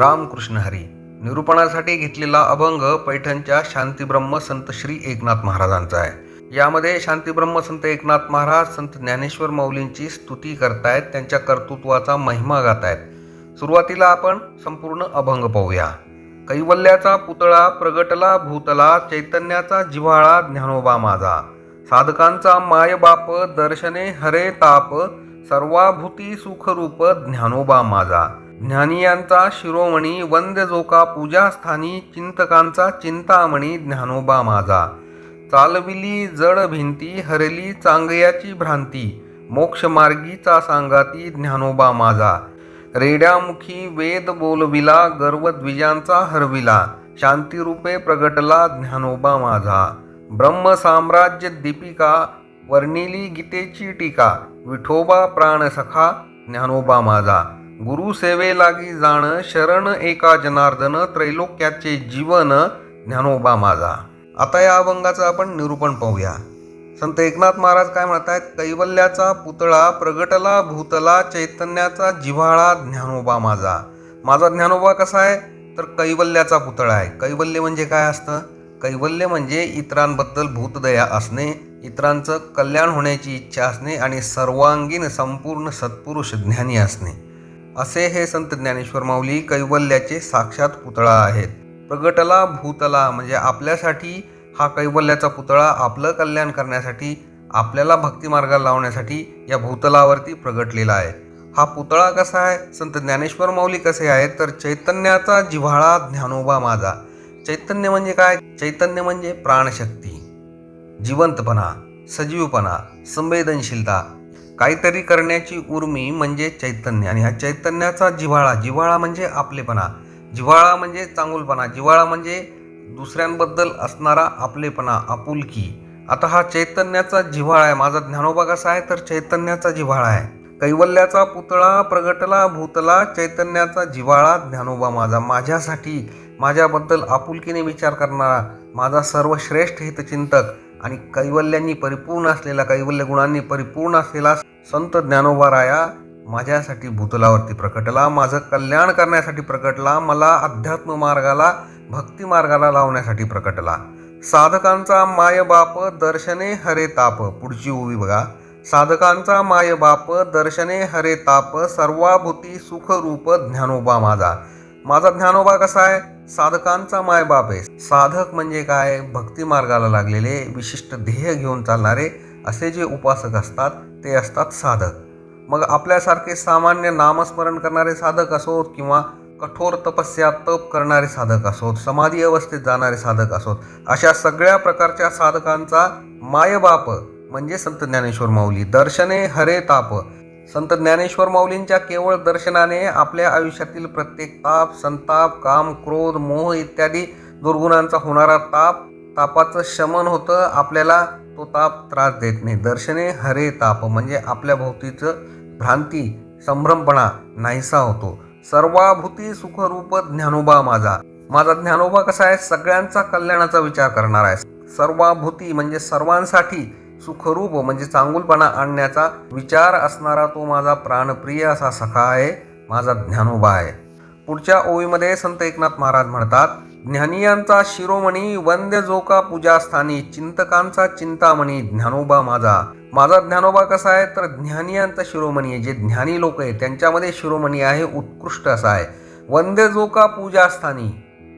रामकृष्ण हरी. निरूपणासाठी घेतलेला अभंग पैठणच्या शांतीब्रह्म संत श्री एकनाथ महाराजांचा आहे. यामध्ये शांतीब्रह्म संत एकनाथ महाराज संत ज्ञानेश्वर माऊलींची स्तुती करतायत त्यांच्या कर्तृत्वाचा महिमा गातायत. सुरुवातीला आपण संपूर्ण अभंग पाहूया. कैवल्याचा पुतळा प्रगटला भूतला चैतन्याचा जिव्हाळा ज्ञानोबा माझा. साधकांचा मायबाप दर्शने हरे ताप सर्वाभूती सुखरूप ज्ञानोबा माझा. ज्ञानियांचा शिरोमणी वंद्य जोका पूजास्थानी चिंतकांचा चिंतामणी ज्ञानोबा माझा. चालविली जड भिंती हरली चांगयाची भ्रांती मोक्षमार्गीचा सांगाती ज्ञानोबा माझा. रेड्यामुखी वेद बोलविला गर्वद्विजांचा हरविला शांतिरूपे प्रगटला ज्ञानोबा माझा. ब्रह्म साम्राज्य दीपिका वर्णिली गीतेची टीका विठोबा प्राणसखा ज्ञानोबा माझा. गुरुसेवे लागी जाण शरण एका जनार्दन त्रैलोक्याचे जीवन ज्ञानोबा माझा. आता या अभंगाचं आपण निरूपण पाहूया. संत एकनाथ महाराज काय म्हणतायत? कैवल्याचा पुतळा प्रगटला भूतला चैतन्याचा जिव्हाळा ज्ञानोबा माझा. माझा ज्ञानोबा कसा आहे? तर कैवल्याचा पुतळा आहे. कैवल्य म्हणजे काय असतं? कैवल्य म्हणजे इतरांबद्दल भूतदया असणे इतरांचं कल्याण होण्याची इच्छा असणे आणि सर्वांगीण संपूर्ण सत्पुरुष ज्ञानी असणे. असे हे संत ज्ञानेश्वर माऊली कैवल्याचे साक्षात पुतळा आहेत. प्रगटला भूतला म्हणजे आपल्यासाठी हा कैवल्याचा पुतळा आपलं कल्याण करण्यासाठी आपल्याला भक्तिमार्गाला लावण्यासाठी या भूतलावरती प्रगटलेला आहे. हा पुतळा कसा आहे? संत ज्ञानेश्वर माऊली कसे आहेत? तर चैतन्याचा जिव्हाळा ज्ञानोबा माझा. चैतन्य म्हणजे काय? चैतन्य म्हणजे प्राणशक्ती. जिवंतपणा सजीवपणा संवेदनशीलता काहीतरी करण्याची उर्मी म्हणजे चैतन्य. आणि ह्या चैतन्याचा जिव्हाळा जिव्हाळा म्हणजे आपलेपणा. जिव्हाळा म्हणजे चांगुलपणा. जिव्हाळा म्हणजे दुसऱ्यांबद्दल असणारा आपलेपणा आपुलकी. आता हा चैतन्याचा जिव्हाळा आहे. माझा ज्ञानोबा कसा आहे तर चैतन्याचा जिव्हाळा आहे. कैवल्याचा पुतळा प्रगटला भूतला चैतन्याचा जिव्हाळा ज्ञानोबा माझा. माझ्यासाठी माझ्याबद्दल आपुलकीने विचार करणारा माझा सर्वश्रेष्ठ हितचिंतक आणि कैवल्यांनी परिपूर्ण असलेला कैवल्य गुणांनी परिपूर्ण असलेला संत ज्ञानोबा राया माझ्यासाठी भूतलावरती प्रकटला माझं कल्याण करण्यासाठी प्रकटला मला अध्यात्म मार्गाला भक्ती मार्गाला लावण्यासाठी प्रकटला. साधकांचा मायबाप दर्शने हरे ताप. पुढची ओवी बघा. साधकांचा मायबाप दर्शने हरे ताप. सर्वाभूती सुखरूप ज्ञानोबा माझा. माझा ज्ञानोबा कसा आहे? साधकांचा मायबाप आहे. साधक म्हणजे काय? भक्ती मार्गाला लागलेले विशिष्ट ध्येय घेऊन चालणारे असे जे उपासक असतात ते असतात साधक. मग आपल्यासारखे सामान्य नामस्मरण करणारे साधक असोत किंवा कठोर तपस्या तप करणारे साधक असोत समाधी अवस्थेत जाणारे साधक असोत अशा सगळ्या प्रकारच्या साधकांचा मायबाप म्हणजे संत ज्ञानेश्वर माऊली. दर्शने हरे ताप. संत ज्ञानेश्वर माऊलींच्या केवळ दर्शनाने आपल्या आयुष्यातील प्रत्येक ताप संताप काम क्रोध मोह इत्यादी दुर्गुणांचा होणारा ताप तापाचं शमन होतं. आपल्याला तो ताप त्रास देत नाही. दर्शने हरे ताप म्हणजे आपल्या भोवतीचं भ्रांती संभ्रमपणा नाहीसा होतो. सर्वाभूती सुखरूप ज्ञानोबा माझा. माझा ज्ञानोबा कसा आहे? सगळ्यांचा कल्याणाचा विचार करणार आहे. सर्वाभूती म्हणजे सर्वांसाठी सुखरूप म्हणजे चांगुलपणा आणण्याचा विचार असणारा तो माझा प्राणप्रिय असा सखा आहे माझा ज्ञानोबा आहे. पुढच्या ओळीमध्ये संत एकनाथ महाराज म्हणतात ज्ञानियांचा शिरोमणी वंद्य जोका पूजास्थानी चिंतकांचा चिंतामणी ज्ञानोबा माझा. माझा ज्ञानोबा कसा आहे? तर ज्ञानियांचा शिरोमणी आहे. जे ज्ञानी लोक आहे त्यांच्यामध्ये शिरोमणी आहे उत्कृष्ट असा आहे. वंद्य जोका पूजास्थानी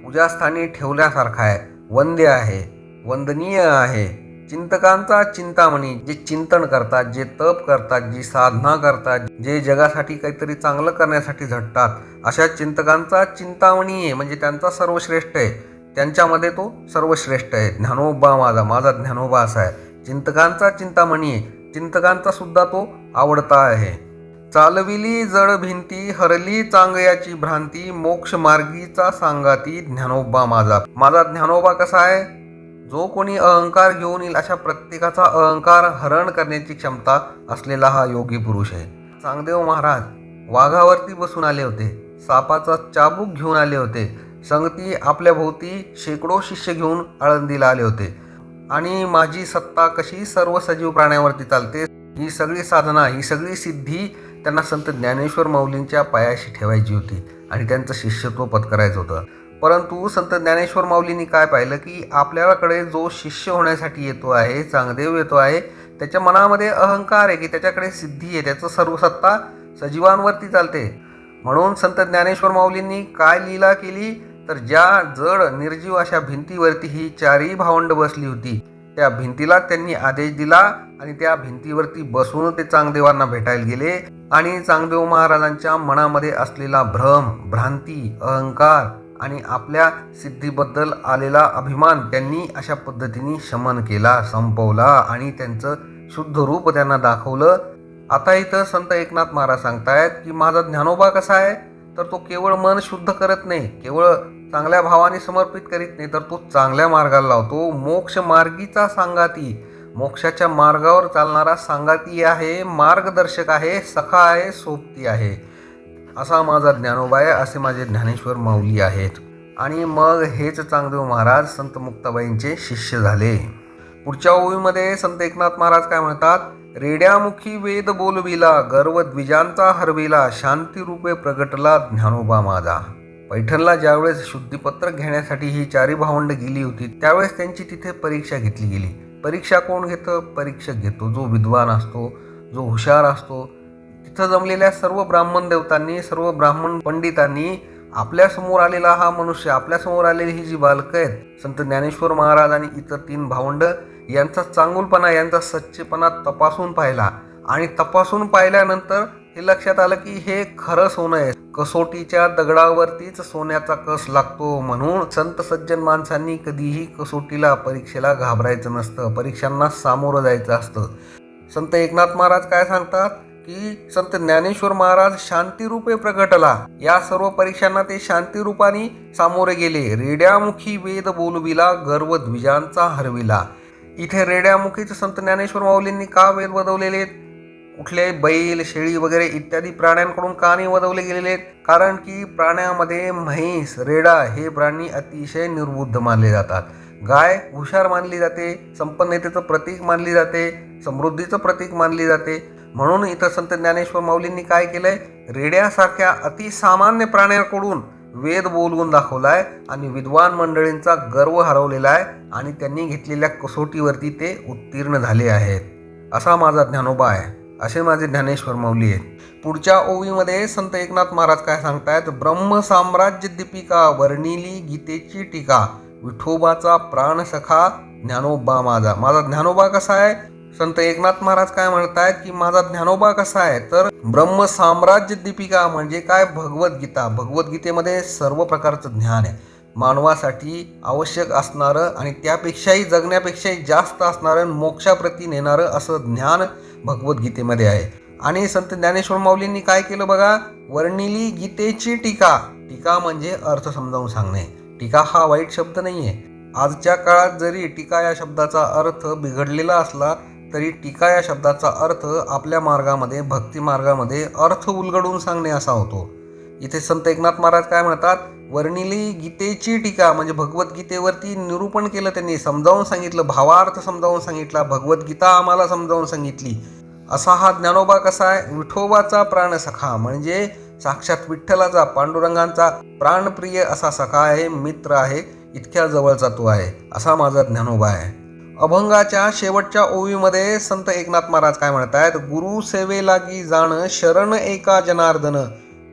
पूजास्थानी ठेवल्यासारखा आहे. वंद्य आहे वंदनीय आहे. चिंतकांचा चिंतामणी जे चिंतन करतात जे तप करतात जी साधना करतात जे जगासाठी काहीतरी चांगलं करण्यासाठी झटतात अशा चिंतकांचा चिंतामणी आहे. म्हणजे त्यांचा सर्वश्रेष्ठ आहे. त्यांच्यामध्ये तो सर्वश्रेष्ठ आहे. ज्ञानोबा माझा माझा ज्ञानोबा असा आहे. चिंतकांचा चिंतामणी आहे. चिंतकांचा सुद्धा तो आवडता आहे. चालविली जड भिंती हरली चांगयाची भ्रांती मोक्ष मार्गीचा सांगाती ज्ञानोबा माझा. माझा ज्ञानोबा कसा आहे? जो कोणी अहंकार घेऊन येईल अशा प्रत्येकाचा अहंकार हरण करण्याची क्षमता असलेला हा योगी पुरुष आहे. चांगदेव महाराज वाघावरती बसून आले होते. सापाचा चाबूक घेऊन आले होते. संगती आपल्या भोवती शेकडो शिष्य घेऊन आळंदीला आले होते. आणि माझी सत्ता कशी सर्व सजीव प्राण्यावरती चालते ही सगळी साधना ही सगळी सिद्धी त्यांना संत ज्ञानेश्वर माऊलींच्या पायाशी ठेवायची होती आणि त्यांचं शिष्यत्व पत्करायचं होतं. परंतु संत ज्ञानेश्वर माऊलींनी काय पाहिलं की आपल्याकडे जो शिष्य होण्यासाठी येतो आहे चांगदेव येतो आहे त्याच्या मनामध्ये अहंकार आहे की त्याच्याकडे सिद्धी आहे त्याचं सर्व सत्ता सजीवांवरती चालते. म्हणून संत ज्ञानेश्वर माऊलींनी काय लीला केली? तर ज्या जड निर्जीव अशा भिंतीवरती ही चारही भावंड बसली होती. त्या भिंतीला त्यांनी आदेश दिला आणि त्या भिंतीवरती बसून ते चांगदेवांना भेटायला गेले आणि चांगदेव महाराजांच्या मनामध्ये असलेला भ्रम भ्रांती अहंकार आणि आपल्या सिद्धीबद्दल आलेला अभिमान त्यांनी अशा पद्धतीने शमन केला संपवला आणि त्यांचं शुद्ध रूप त्यांना दाखवलं. आता इथं संत एकनाथ महाराज सांगतायत की माझा ज्ञानोबा कसा आहे? तर तो केवळ मन शुद्ध करत नाही केवळ चांगल्या भावाने समर्पित करीत नाही तर तो चांगल्या मार्गाला लावतो. मोक्ष मार्गीचा सांगाती मोक्षाच्या मार्गावर चालणारा सांगाती आहे मार्गदर्शक आहे सखा आहे सोबती आहे. असा माझा ज्ञानोबा आहे असे माझे ज्ञानेश्वर माऊली आहेत. आणि मग हेच चांगदेव महाराज संत मुक्ताबाईंचे शिष्य झाले. पुढच्या ओळीमध्ये संत एकनाथ महाराज काय म्हणतात? रेड्यामुखी वेद बोलविला गर्व द्विजांचा हरविला शांतिरूपे प्रगटला ज्ञानोबा माझा. पैठणला ज्यावेळेस शुद्धीपत्र घेण्यासाठी ही चारी भावंड गेली होती त्यावेळेस त्यांची तिथे परीक्षा घेतली गेली. परीक्षा कोण घेतं? परीक्षक घेतो जो विद्वान असतो जो हुशार असतो तिथं जमलेल्या सर्व ब्राह्मण देवतांनी सर्व ब्राह्मण पंडितांनी आपल्यासमोर आलेला हा मनुष्य आपल्यासमोर आलेली ही जी बालकं आहेत संत ज्ञानेश्वर महाराज आणि इतर तीन भावंड यांचा चांगुलपणा यांचा सच्चेपणा तपासून पाहिला. आणि तपासून पाहिल्यानंतर हे लक्षात आलं की हे खरं सोनं आहे. कसोटीच्या दगडावरतीच सोन्याचा कस लागतो म्हणून संत सज्जन माणसांनी कधीही कसोटीला परीक्षेला घाबरायचं नसतं परीक्षांना सामोरं जायचं असतं. संत एकनाथ महाराज काय सांगतात? की संत ज्ञानेश्वर महाराज शांतीरूपे प्रगटला या सर्व परीक्षांना ते शांती रूपाने सामोरे गेले. रेड्यामुखी वेद बोलविला गर्व द्विजांचा हरविला. इथे रेड्यामुखीच संत ज्ञानेश्वर माऊलींनी का वेद वदवलेले आहेत? कुठले बैल शेळी वगैरे इत्यादी प्राण्यांकडून का नाही वदवले गेलेले आहेत? कारण की प्राण्यामध्ये म्हैस रेडा हे प्राणी अतिशय निर्बुद्ध मानले जातात. गाय हुशार मानली जाते संपन्नतेचं प्रतीक मानली जाते समृद्धीचं प्रतीक मानली जाते. म्हणून इथं संत ज्ञानेश्वर माऊलींनी काय केलंय? रेड्यासारख्या अतिसामान्य प्राण्यांकडून वेद बोलवून दाखवलाय आणि विद्वान मंडळींचा गर्व हरवलेला आहे आणि त्यांनी घेतलेल्या कसोटीवरती ते उत्तीर्ण झाले आहेत. असा माझा ज्ञानोबा आहे. असे माझे ज्ञानेश्वर माऊली आहेत. पुढच्या ओवीमध्ये संत एकनाथ महाराज काय सांगतायत? ब्रह्म साम्राज्य दीपिका वर्णिली गीतेची टीका. विठोबाचा प्राणसखा ज्ञानोबा माझा. माझा ज्ञानोबा कसा आहे? संत एकनाथ महाराज काय म्हणतायत की माझा ज्ञानोबा कसा आहे? तर ब्रह्म साम्राज्य दीपिका म्हणजे काय? भगवद्गीता भगवद्गीतेमध्ये सर्व प्रकारचं ज्ञान आहे. मानवासाठी आवश्यक असणारं आणि त्यापेक्षाही जगण्यापेक्षाही जास्त असणारं मोक्षाप्रती नेणारं असं ज्ञान भगवद्गीतेमध्ये आहे. आणि संत ज्ञानेश्वर माऊलींनी काय केलं बघा? वर्णिली गीतेची टीका. टीका म्हणजे अर्थ समजावून सांगणे. टीका हा वाईट शब्द नाही आहे आजच्या काळात जरी टीका या शब्दाचा अर्थ बिघडलेला असला तरी टीका या शब्दाचा अर्थ आपल्या मार्गामध्ये भक्ती मार्गामध्ये अर्थ उलगडून सांगणे असा होतो. इथे संत एकनाथ महाराज काय म्हणतात? वर्णिली गीतेची टीका म्हणजे भगवद्गीतेवरती निरूपण केलं त्यांनी समजावून सांगितलं भावार्थ समजावून सांगितला भगवद्गीता आम्हाला समजावून सांगितली. असा हा ज्ञानोबा कसा आहे? विठोबाचा प्राणसखा म्हणजे साक्षात विठ्ठलाचा पांडुरंगांचा प्राणप्रिय असा सखा आहे मित्र आहे इतक्या जवळचा तो आहे असा माझा ज्ञानोबा आहे. अभंगाच्या शेवटच्या ओवीमध्ये संत एकनाथ महाराज काय म्हणतायत? गुरु सेवेलागी जाणं शरण एका जनार्दन.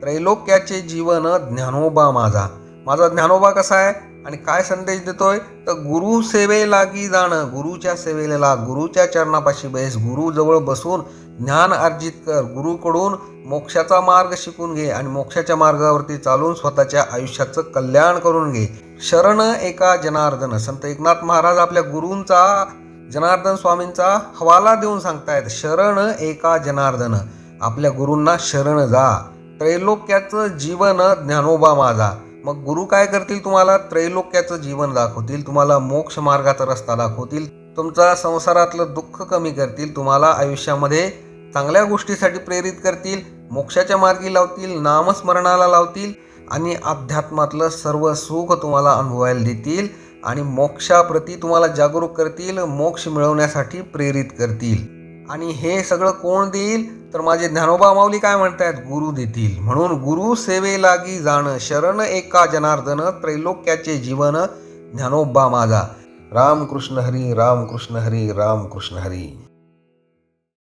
त्रैलोक्याचे जीवन ज्ञानोबा माझा. माझा ज्ञानोबा कसा आहे? आणि काय संदेश देतोय? तर गुरु सेवेलागी जाणं गुरुच्या सेवेला गुरुच्या चरणापाशी बैस गुरुजवळ बसून ज्ञान अर्जित कर. गुरुकडून मोक्षाचा मार्ग शिकून घे आणि मोक्षाच्या मार्गावरती चालून स्वतःच्या आयुष्याचं कल्याण करून घे. शरण एका जनार्दन. संत एकनाथ महाराज आपल्या गुरूंचा जनार्दन स्वामींचा हवाला देऊन सांगतायत शरण एका जनार्दन. आपल्या गुरूंना शरण जा. त्रैलोक्याचं जीवन ज्ञानोबा माझा. मग गुरु काय करतील तुम्हाला? त्रैलोक्याचं जीवन दाखवतील. तुम्हाला मोक्ष मार्गाचा रस्ता दाखवतील. तुमचा संसारातलं दुःख कमी करतील. तुम्हाला आयुष्यामध्ये चांगल्या गोष्टीसाठी प्रेरित करतील. मोक्षाच्या मार्गी लावतील. नामस्मरणाला लावतील. आणि अध्यात्मातलं सर्व सुख तुम्हाला अनुभवायला देतील आणि मोक्षाप्रती तुम्हाला जागरूक करतील मोक्ष मिळवण्यासाठी प्रेरित करतील. आणि हे सगळं कोण देईल? तर माझे ज्ञानोबा माऊली काय म्हणतायत? गुरु देतील. म्हणून गुरु सेवे लागी जाणं शरण एका जनार्दन त्रैलोक्याचे जीवन ज्ञानोबा माझा. रामकृष्ण हरी रामकृष्ण हरी रामकृष्ण हरी.